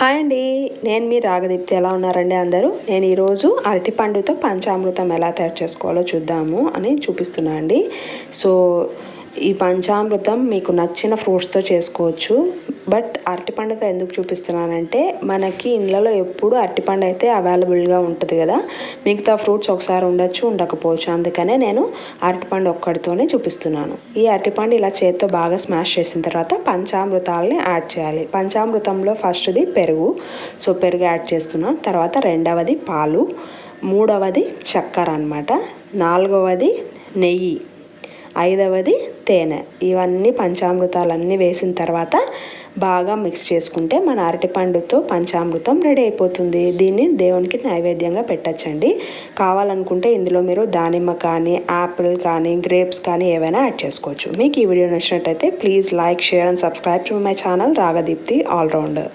Hi అండి. నేను మీ రాగదీప్తి ఎలా ఉన్నారండి అందరూ? నేను ఈరోజు అరటిపండుతో పంచామృతం ఎలా తయారు చేసుకోవాలో చూద్దాము అని చూపిస్తున్నా అండి. సో ఈ పంచామృతం మీకు నచ్చిన ఫ్రూట్స్తో చేసుకోవచ్చు. బట్ అరటిపండుతో ఎందుకు చూపిస్తున్నానంటే మనకి ఇండ్లలో ఎప్పుడు అరటిపండు అయితే అవైలబుల్గా ఉంటుంది కదా. మిగతా ఫ్రూట్స్ ఒకసారి ఉండొచ్చు ఉండకపోవచ్చు. అందుకనే నేను అరటిపండు ఒక్కడితోనే చూపిస్తున్నాను. ఈ అరటిపండు ఇలా చేత్తో బాగా స్మాష్ చేసిన తర్వాత పంచామృతాలని యాడ్ చేయాలి. పంచామృతంలో ఫస్ట్ది పెరుగు. సో పెరుగు యాడ్ చేస్తున్నాం. తర్వాత రెండవది పాలు. మూడవది చక్కెర అనమాట నాలుగవది నెయ్యి. ఐదవది తేనె. ఇవన్నీ పంచామృతాలన్నీ వేసిన తర్వాత బాగా మిక్స్ చేసుకుంటే మన అరటిపండుతో పంచామృతం రెడీ అయిపోతుంది. దీన్ని దేవునికి నైవేద్యంగా పెట్టచ్చండి. కావాలనుకుంటే ఇందులో మీరు దానిమ్మ కానీ యాపిల్ కానీ గ్రేప్స్ కానీ ఏవైనా యాడ్ చేసుకోవచ్చు. మీకు ఈ వీడియో నచ్చినట్టయితే please like share and subscribe to my channel Ragadeepthi allrounder